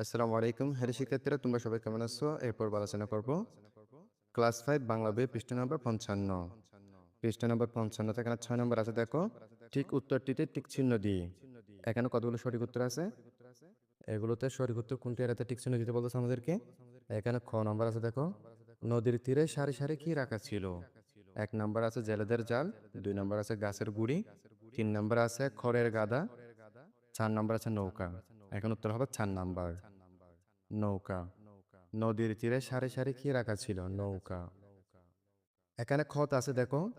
আসসালামু আলাইকুম। হ্যালো শিক্ষার্থীরা, তোমরা সবাই কেমন আছো? এরপর আলোচনা করব। ক্লাস ফাইভ, বাংলা বই, পৃষ্ঠা নম্বর পঞ্চান্ন। পৃষ্ঠা নম্বর পঞ্চান্ন এখানে ছয় নম্বর আছে, দেখো। ঠিক উত্তরটিতে টিক চিহ্ন দিয়ে। এখানে কতগুলো সঠিক উত্তর আছে? এগুলোতে সঠিক উত্তর কোনটি? এরাতে টিক চিহ্ন দিতে বলতেছে আমাদেরকে। এখানে খ নম্বর আছে, দেখো। নদীর তীরে সারি সারি কি রাখা ছিল? এক নম্বর আছে জেলেদের জাল, দুই নম্বর আছে গাছের গুড়ি, তিন নম্বর আছে খড়ের গাদা, চার নম্বর আছে নৌকা। এখন উত্তর হবে চার নাম্বার। নৌকা। নদীর তীরে সারি সারি কি রাখা ছিল? নৌকা। এখানে খত আছে, দেখো।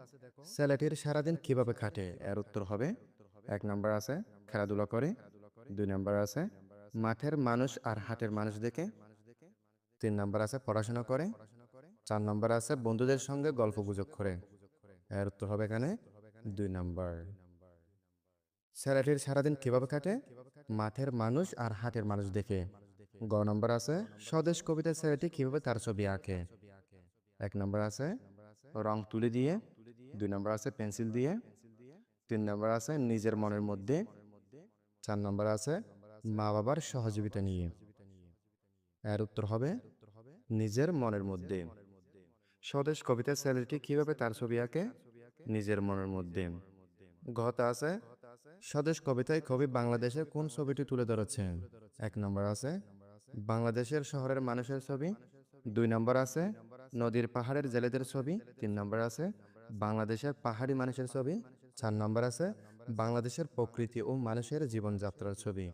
ছেলেটির সারাদিন কীভাবে খাটে? এর উত্তর হবে, এক নম্বর আছে, খেলাধুলা করে। দুই নম্বর আছে, মাঠের মানুষ আর হাটের মানুষ দেখে। তিন নাম্বার আছে, পড়াশোনা করে। চার নাম্বার আছে, বন্ধুদের সঙ্গে গল্প গুজব করে। এর উত্তর হবে এখানে, দুই নাম্বার। ছেলেটির সারাদিন কীভাবে কাটে মাঠের মানুষ আর হাটের মানুষ দেখে। গ নম্বর আছে, স্বদেশ কবিতার ছেলেটি কীভাবে তার ছবি আঁকে? এক নম্বর আছে, রং তুলি দিয়ে। দুই নম্বর আছে, পেন্সিল দিয়ে। তিন নম্বর আছে, নিজের মনের মধ্যে। চার নম্বর আছে, মা বাবার সহযোগিতা নিয়ে। এর উত্তর হবে, নিজের মনের মধ্যে। স্বদেশ কবিতার ছেলেটি কীভাবে তার ছবি আঁকে? নিজের মনের মধ্যে। ঘতে আছে স্বদেশ কবিতায় কবি বাংলাদেশের কোন ছবিটি তুলে ধরেছেন? এক নম্বর আছে, বাংলাদেশের শহরের মানুষের ছবি। দুই নম্বর আছে, নদীর পাহাড়ের জেলেদের ছবি। তিন নম্বর আছে, বাংলাদেশের পাহাড়ি মানুষের ছবি। চার নম্বর আছে, বাংলাদেশের প্রকৃতি ও মানুষের জীবনযাত্রার ছবি।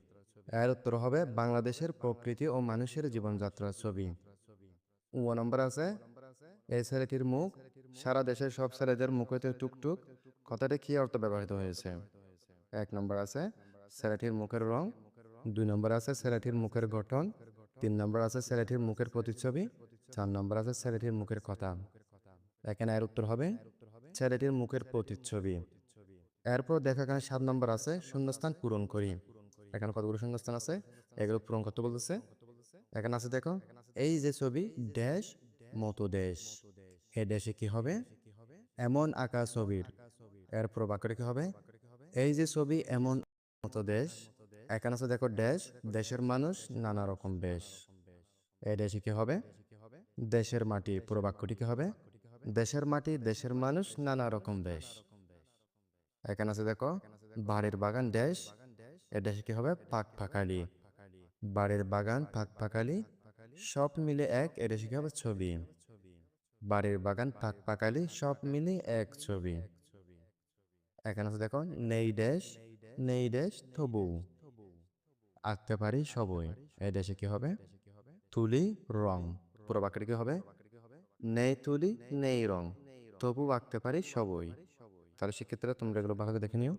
এর উত্তর হবে, বাংলাদেশের প্রকৃতি ও মানুষের জীবনযাত্রার ছবি। ও নম্বর আছে, এই ছেলেটির মুখ সারা দেশের সব ছেলেদের মুখেতে টুকটুক। কথাটি কি অর্থ ব্যবহৃত হয়েছে? এক নম্বর আছে ছেলেটির মুখের রং, দুই নম্বর আছে ছেলেটির মুখের গঠন, তিন নম্বর আছে ছেলেটির মুখের প্রতিচ্ছবি, চার নম্বর আছে ছেলেটির মুখের কথা। এখানে এর উত্তর হবে ছেলেটির মুখের প্রতিচ্ছবি। এরপর দেখা এখানে সাত নম্বর আছে শূন্যস্থান পূরণ করি। এখানে কতগুলো শূন্যস্থান আছে? এগুলো পূরণ করতে বলতেছে। এখানে আছে দেখো, এই যে ছবি ড্যাশ মতো দেশ, এ দেশে কি হবে? এমন আঁকা ছবির। এরপর বাক্যটা কি হবে? এই যে ছবি এমন মতো দেশ, এখানে আছে দেখো দেশ, দেশের মানুষ, নানা রকম বেশ এই দেশে কি হবে? দেশের মাটি, পুরো বাক্যটি কি হবে? দেশের মাটি, দেশের মানুষ, নানা রকম বেশ এখানে আছে দেখো, বাড়ির বাগান, দেশ। এ দেশে কি হবে? পাক ফাঁকালি বাড়ির বাগান ফাঁক ফাঁকালি সব মিলে এক এ দেশে কি হবে? ছবি। বাড়ির বাগান ফাঁক ফাঁকালি সব মিলে এক ছবি। এখানে আছে দেখো, নেই দেশ নেই দেশ থবু আঁকতে পারি সবই। এই দেশে কি হবে? তুলি রং। পুরো বাক্যটি কি হবে? নেই তুলি, নেই রং। তবু আঁকতে পারি সবই। তাহলে সেক্ষেত্রে তোমরা এগুলো ভালো দেখে নিও।